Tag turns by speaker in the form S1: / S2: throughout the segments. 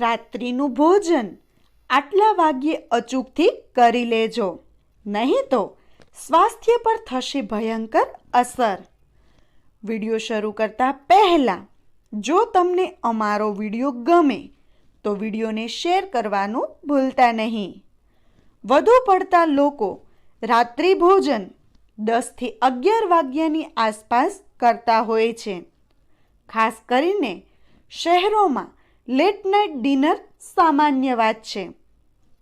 S1: રાત્રિનું ભોજન આટલા વાગ્યે અચૂકથી કરી લેજો. નહીં તો સ્વાસ્થ્ય પર થશે ભયંકર અસર. વીડિયો શરૂ કરતા પહેલાં, જો તમને અમારો વીડિયો ગમે, તો વિડીયોને શેર કરવાનું ભૂલતા નહીં. વધુ પડતા લોકો રાત્રિ ભોજન દસથી અગિયાર વાગ્યાની આસપાસ કરતા હોય છે. ખાસ કરીને શહેરોમાં લેટ નાઇટ ડિનર સામાન્ય વાત છે.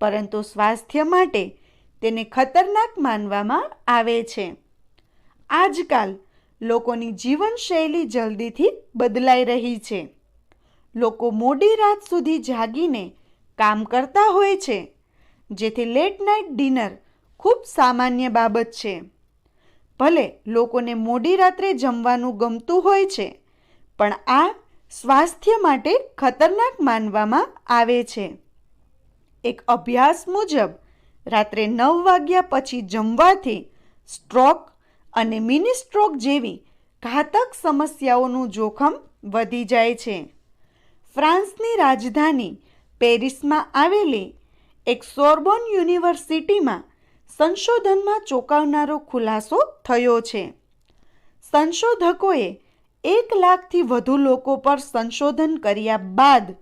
S1: પરંતુ સ્વાસ્થ્ય માટે તેને ખતરનાક માનવામાં આવે છે. આજકાલ લોકોની જીવનશૈલી જલ્દીથી બદલાઈ રહી છે. લોકો મોડી રાત સુધી જાગીને કામ કરતા હોય છે, જેથી લેટ નાઇટ ડિનર ખૂબ સામાન્ય બાબત છે. ભલે લોકોને મોડી રાત્રે જમવાનું ગમતું હોય છે, પણ આ સ્વાસ્થ્ય માટે ખતરનાક માનવામાં આવે છે. એક અભ્યાસ મુજબ, રાત્રે નવ વાગ્યા પછી જમવાથી સ્ટ્રોક અને મિની સ્ટ્રોક જેવી ઘાતક સમસ્યાઓનું જોખમ વધી જાય છે. ફ્રાન્સની રાજધાની પેરિસમાં આવેલી એક સોર્બોન યુનિવર્સિટીમાં સંશોધનમાં ચોંકાવનારો ખુલાસો થયો છે. સંશોધકોએ એક લાખથી વધુ લોકો પર સંશોધન કર્યા બાદ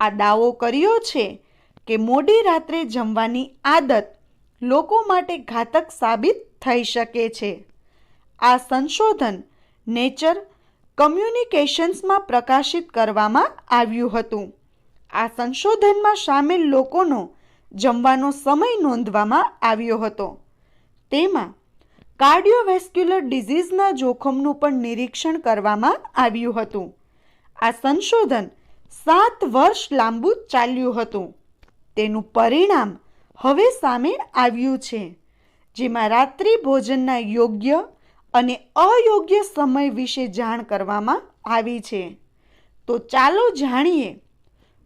S1: આ દાવો કર્યો છે કે મોડી રાત્રે જમવાની આદત લોકો માટે ઘાતક સાબિત થઈ શકે છે. આ સંશોધન નેચર કમ્યુનિકેશન્સમાં પ્રકાશિત કરવામાં આવ્યું હતું. આ સંશોધનમાં સામેલ લોકોનો જમવાનો સમય નોંધવામાં આવ્યો હતો. તેમાં કાર્ડિયોવેસ્ક્યુલર ડિઝીઝના જોખમનું પણ નિરીક્ષણ કરવામાં આવ્યું હતું. આ સંશોધન સાત વર્ષ લાંબુ ચાલ્યું હતું. તેનું પરિણામ હવે સામે આવ્યું છે, જેમાં રાત્રિ ભોજનના યોગ્ય અને અયોગ્ય સમય વિશે જાણ કરવામાં આવી છે. તો ચાલો જાણીએ,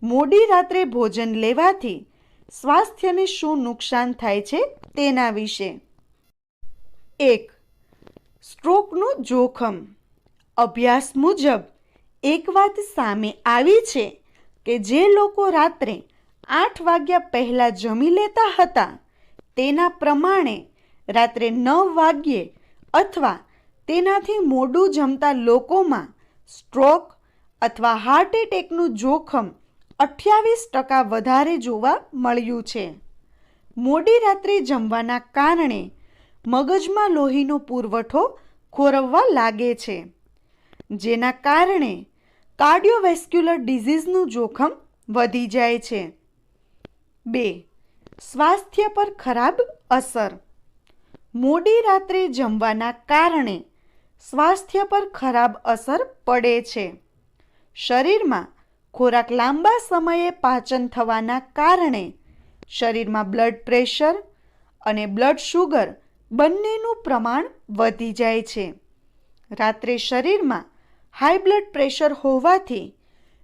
S1: મોડી રાત્રે ભોજન લેવાથી સ્વાસ્થ્યને શું નુકસાન થાય છે તેના વિશે. એક. સ્ટ્રોકનું જોખમ. અભ્યાસ મુજબ, એક વાત સામે આવી છે કે જે લોકો રાત્રે આઠ વાગ્યા પહેલાં જમી લેતા હતા, તેના પ્રમાણે રાત્રે નવ વાગ્યે અથવા તેનાથી મોડું જમતા લોકોમાં સ્ટ્રોક અથવા હાર્ટ એટેકનું જોખમ અઠ્યાવીસ ટકા વધારે જોવા મળ્યું છે. મોડી રાત્રે જમવાના કારણે મગજમાં લોહીનો પુરવઠો ખોરવવા લાગે છે. જેના કારણે કાર્ડિયોવેસ્ક્યુલર ડિઝીઝનું જોખમ વધી જાય છે. બે. સ્વાસ્થ્ય પર ખરાબ અસર. મોડી રાત્રે જમવાના કારણે સ્વાસ્થ્ય પર ખરાબ અસર પડે છે. શરીરમાં ખોરાક લાંબા સમયે પાચન થવાના કારણે શરીરમાં બ્લડ પ્રેશર અને બ્લડ શુગર બંનેનું પ્રમાણ વધી જાય છે. રાત્રે શરીરમાં હાઈ બ્લડ પ્રેશર હોવાથી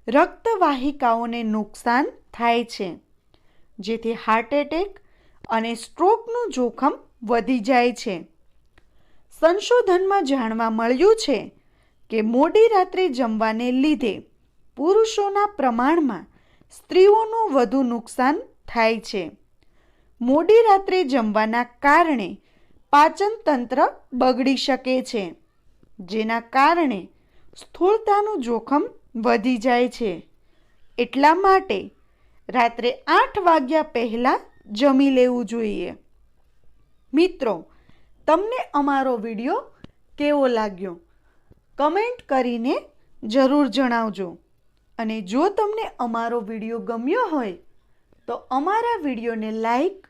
S1: રક્તવાહિકાઓને નુકસાન થાય છે, જેથી હાર્ટ એટેક અને સ્ટ્રોકનું જોખમ વધી જાય છે. સંશોધનમાં જાણવા મળ્યું છે કે મોડી રાત્રે જમવાને લીધે પુરુષોના પ્રમાણમાં સ્ત્રીઓનું વધુ નુકસાન થાય છે. મોડી રાત્રે જમવાના કારણે પાચન તંત્ર બગડી શકે છે, જેના કારણે સ્થૂળતાનું જોખમ વધી જાય છે. એટલા માટે રાત્રે આઠ વાગ્યા પહેલાં જમી લેવું જોઈએ. મિત્રો, તમને અમારો વીડિયો કેવો લાગ્યો? કમેન્ટ કરીને જરૂર જણાવજો. અને જો તમને અમારો વીડિયો ગમ્યો હોય, તો અમારા વિડીયોને લાઈક